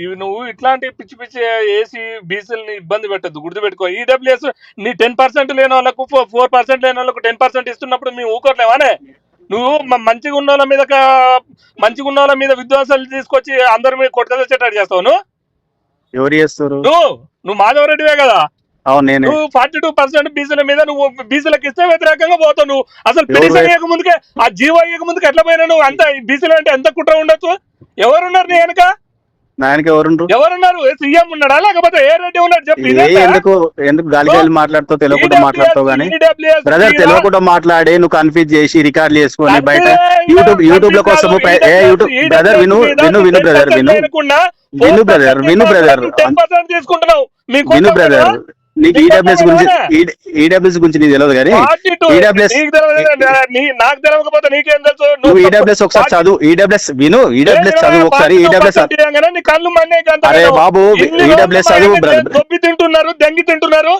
ఇవి నువ్వు ఇట్లాంటి పిచ్చి పిచ్చి వేసి బీసీలని ఇబ్బంది పెట్టద్దు గుర్తుపెట్టుకో. ఈడబ్ల్యూఎస్ నీ టెన్ పర్సెంట్ లేని వాళ్ళకు ఫోర్ పర్సెంట్ లేని వాళ్ళకు టెన్ పర్సెంట్ ఇస్తున్నప్పుడు మేము ఊకోట్లేవానే నువ్వు మంచిగా ఉన్న వాళ్ళ మీద మంచిగా ఉన్న వాళ్ళ మీద విద్వాసాలు తీసుకొచ్చి అందరి మీద తెచ్చేటట్టు చేస్తావు నువ్వు? ఎవరు చేస్తారు? నువ్వు? నువ్వు మాధవరెడ్డివే కదా? నువ్వు ఫార్టీ టూ పర్సెంట్ బీసీల మీద నువ్వు బీసీలకు ఇస్తే వ్యతిరేకంగా పోతావు నువ్వు. అసలు పిటిషన్? అయ్యక ముందుకే ఆ జీవో అయ్యక ముందుకు ఎట్లా పోయినా నువ్వు? అంత బీసీలు అంటే ఎంత కుట్ర ఉండొచ్చు? ఎవరున్నారు నీ వెనక? నాయనకి ఎవరుండ్రు? ఎవరున్నారు? సీఎం ఉన్నాడా? లేకపోతే ఏ రెడ్డి ఉన్నాడు? చెప్పు? ఎందుకు ఎందుకు గాలి గాలి మాట్లాడుతావు తెలియకుండా మాట్లాడుతావు గానీ? బ్రదర్ తెలియకుండా మాట్లాడి నువ్వు కన్ఫ్యూజ్ చేసి రికార్డులు చేసుకొని బయట యూట్యూబ్ యూట్యూబ్లో కోసం కనిపించాలి, ఏ యూట్యూబ్ బ్రదర్ విను విను విను బ్రదర్ 10% విను. విను 4% brother, విను brother. 10% తీసుకుంటున్నావు. మీకు విను బ్రదర్ నీకు ఈడబ్ల్యూఎస్ గురించి తెలియదా? ఈడబ్ల్యూఎస్ గురించి నీకు తెలియదు కానీ 42, EWS నీకు తెలియకపోతే నీకేం తెలుసు? నువ్వు ఈడబ్ల్యూఎస్ ఒకసారి చదువు. ఈడబ్ల్యూఎస్ విను. ఈడబ్ల్యూఎస్ చదువు ఒకసారి ఈడబ్ల్యూఎస్ కళ్ళు అరే బాబు ఈడబ్ల్యూఎస్ చదువు దొబ్బి తింటున్నారు దెంగి తింటున్నారు.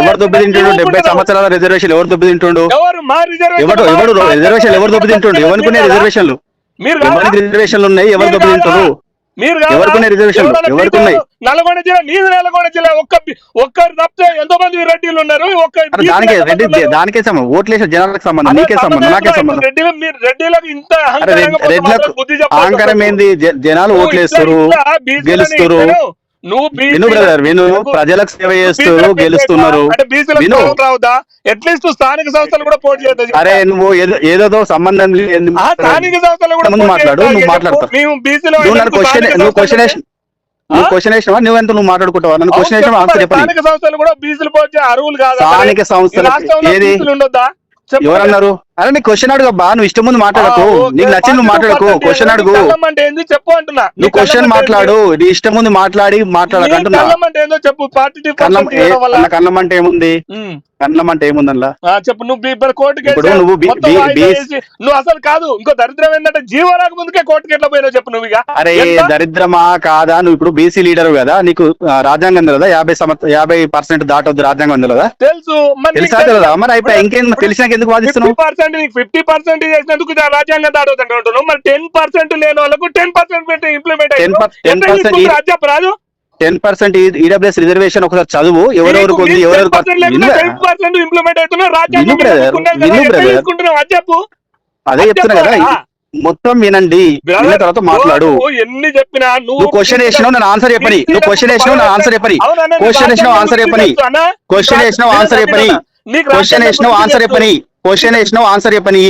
ఎవరు దొబ్బి తింటుండు? డెబ్బై సంవత్సరాల రిజర్వేషన్ ఎవరు దొబ్బి తింటుండు? ఎవరు? మా రిజర్వేషన్ ఎవడు రిజర్వేషన్ ఎవరు దొబ్బి తింటుండు? ఎవరికి రిజర్వేషన్లు? ఎవరికి రిజర్వేషన్లు ఉన్నాయి? ఎవరు దొబ్బి? తింటారు మీరు నల్గొండ జిల్లా నీది నల్గొండ జిల్లా ఒక్క ఒక్కరు తప్పితే ఎంతో మంది రెడ్డిలు ఉన్నారు దానికే సంబంధం ఓట్లేసిన జనాలకు సంబంధం నీకే సంబంధం నాకే సంబంధం. రెడ్డిలు మీరు రెడ్డిలకు ఇంత రెడ్లకు. అహంకారం ఏంది? జనాలు ఓట్లేస్తారు గెలుస్తారు నువ్వు విను బ్రదర్ విను ప్రజలకు సేవ బీసీలకు గెలుస్తున్నారు. విను. రావద్దా అట్లీస్ట్ స్థానిక సంస్థలు కూడా పోటీ అరే నువ్వు ఏదో సంబంధం లేదు స్థానిక సంస్థలు కూడా ముందు పోటీ మాట్లాడు. నువ్వు మాట్లాడతావు. మేము బీసీలో నువ్వు నన్ను క్వశ్చన్ నువ్వు క్వశ్చన్ వేసిన నువ్వు క్వశ్చన్ వేసినావా నువ్వు ఎంత నువ్వు మాట్లాడుకుంటావా? నన్ను క్వశ్చన్ ఆన్సర్ చెప్పండి. స్థానిక సంస్థలు కూడా బీసీలు అరువులు కాదు? స్థానిక సంస్థలు ఏది. ఎవరన్నారు? అరే నీ క్వశ్చన్ అడుగు అబ్బా. నువ్వు ఇష్టం ముందు మాట్లాడకు. నీకు నచ్చింది నువ్వు మాట్లాడకు. 42% క్వశ్చన్ అడుగు. ఏంది చెప్పు అంటున్నా. నీ నువ్వు క్వశ్చన్ మాట్లాడు. నీ ఇష్టం ముందు మాట్లాడి? మాట్లాడక అంటున్నా. కళ్ళం అంటే ఏందో చెప్పు. పార్టీ కన్నం అంటే ఏముంది. కన్నం అంటే ఏముంది అందులో ఆ, చెప్పు. నువ్వు ఇప్పుడు కోర్టుకి ఇప్పుడు వేసావు. నువ్వు నువ్వు అసలు కాదు. ఇంకో దరిద్రం ఏంటంటే జీవో రాక ముందుకే కోర్టుకి ఎట్లా పోయినావు చెప్పు నువ్వు అరే? దరిద్రమా కాదా? నువ్వు ఇప్పుడు బీసీ లీడర్ కదా. నీకు రాజ్యాంగం కదా. యాభై సంవత్సరం యాభై పర్సెంట్ దాటొద్దు రాజ్యాంగం కదా. తెలుసు. తెలుసా తెలియదా మరి అయిపోయి. ఇంకేం తెలిసినాక ఎందుకు వాదిస్తున్నావు? పర్సెంట్ నీకు ఫిఫ్టీ పర్సెంట్ చేసినందుకు రాజ్యాంగం దాడుతుంది అంటున్నావు. మరి టెన్ పర్సెంట్ లేని వాళ్ళకు టెన్ పర్సెంట్ పెట్టి ఇంప్లిమెంట్ 10% ఈ- చెప్పు Raju? Ten percent EWS reservation ఒకసారి చదువు. పర్సెంట్ ఇంప్లిమెంట్ అవుతున్నారు అది చెప్తున్నా కదా. మొత్తం వినండి. విన్న తర్వాత మాట్లాడు. ఎన్ని చెప్పినా నువ్వు క్వశ్చన్ వేసినావు నేను ఆన్సర్ చెప్పని. నువ్వు క్వశ్చన్ వేసినావు నేను ఆన్సర్ చెప్పని. క్వశ్చన్ వేసినావు ఆన్సర్ చెప్పని? క్వశ్చన్ వేసినావు ఆన్సర్ చెప్పని. క్వశ్చన్ వేసినావు ఆన్సర్. చెప్పని. క్వశ్చన్ వేసినావు ఆన్సర్ చెప్పని.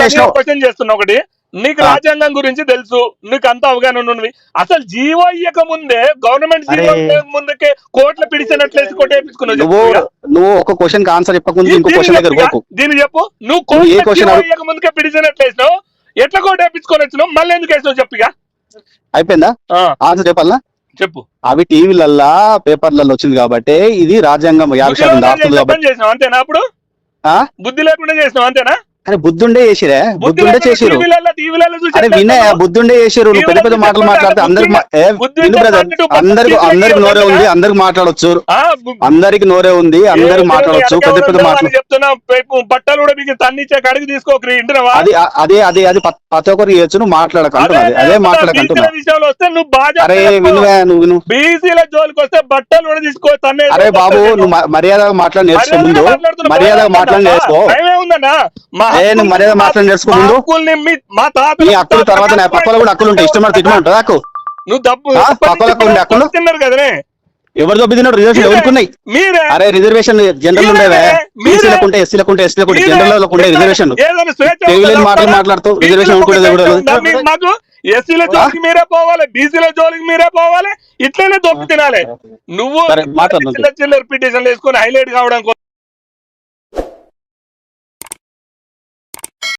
వేసినావు. క్వశ్చన్ చేస్తున్నా ఒకటి. నీకు. రాజ్యాంగం గురించి తెలుసు నీకు అంత అవగాహన ఉన్నది అసలు జీవో ఇయ్యక ముందే గవర్నమెంట్ జీవో ముందుకే కోట్ల పిడిచినట్లేసి కొట్టేపించుకున్నావు నువ్వు ఒక క్వశ్చన్కి ఆన్సర్ చెప్పకుండా ఇంకో క్వశ్చన్ దగ్గర దీన్ని చెప్పు. నువ్వు కోట్ల ఇయ్యక ముందుకే పిడిచినట్లేసినావు ఎట్లా కొట్టేపించుకొని వచ్చినావు? మళ్ళీ ఎందుకు వేసినావు చెప్పు ఇక. అయిపోయిందా? ఆన్సర్ చెప్పాలా చెప్పు. అవి టీవీలల్లా పేపర్లలో వచ్చింది కాబట్టి ఇది రాజ్యాంగం యాభై శాతం కాబట్టి. అంతేనా అప్పుడు? బుద్ధి లేకుండా చేసినావు అంతేనా? అరే బుద్ధుండే చేసిరే బుద్ధుండే చేసిరు. అరే ఎట్లా వినే చేస్తావు? బుద్ధుండే చేసిరు నువ్వు పెద్ద పెద్ద మాటలు మాట్లాడితే అందరికి అందరికి అందరికి నోరే ఉంది అందరికి మాట్లాడొచ్చు. అందరికి నోరే ఉంది అందరికి మాట్లాడొచ్చు పెద్ద పెద్ద మాటలు. చెప్తున్నా బట్టలు కూడా మీకు తన్నిచ్చే కడిగి ఇంటున్నావా అది అదే అదే అది ప్రతి ఒక్కరు చేయొచ్చు నువ్వు మాట్లాడకంటున్నది అదే మాట్లాడకంటున్నా విషయంలో వస్తే నువ్వు బాగా అరే వినువే నువ్వు బీసీల జోలికి వస్తే బట్టలు కూడా తీసుకో తన్నే అరే బాబు నువ్వు మర్యాదగా మాట్లాడి నేర్చుకో ముందు. మర్యాదగా మాట్లాడి నేర్చుకో. ఉందన్నా మా తాత అక్కులు తర్వాత నా పక్కల కూడా అక్కులు ఉంటాయి ఇష్టం తిట్టమని ఉంటుంది అక్కు నువ్వు డబ్బు పక్కలకు? తిన్నారు కదనే. ఎవరు రిజర్వేషన్ అరే రిజర్వేషన్ జనరల్ ఉండేవే. మీరే, మీరే. బీసీలకు ఉంటే ఎస్సీలకు ఉంటే ఎస్సీలకు ఉంటే జనరల్ ఉండే రిజర్వేషన్? మాటలు మాట్లాడుతూ రిజర్వేషన్ ఎస్సీల జోలికి మీరే పోవాలి బీసీల జోలికి మీరే పోవాలి ఇట్లనే దొప్పి తినాలి. నువ్వు. చిల్లర పిటిషన్లు వేసుకొని హైలైట్ కావడం కోసం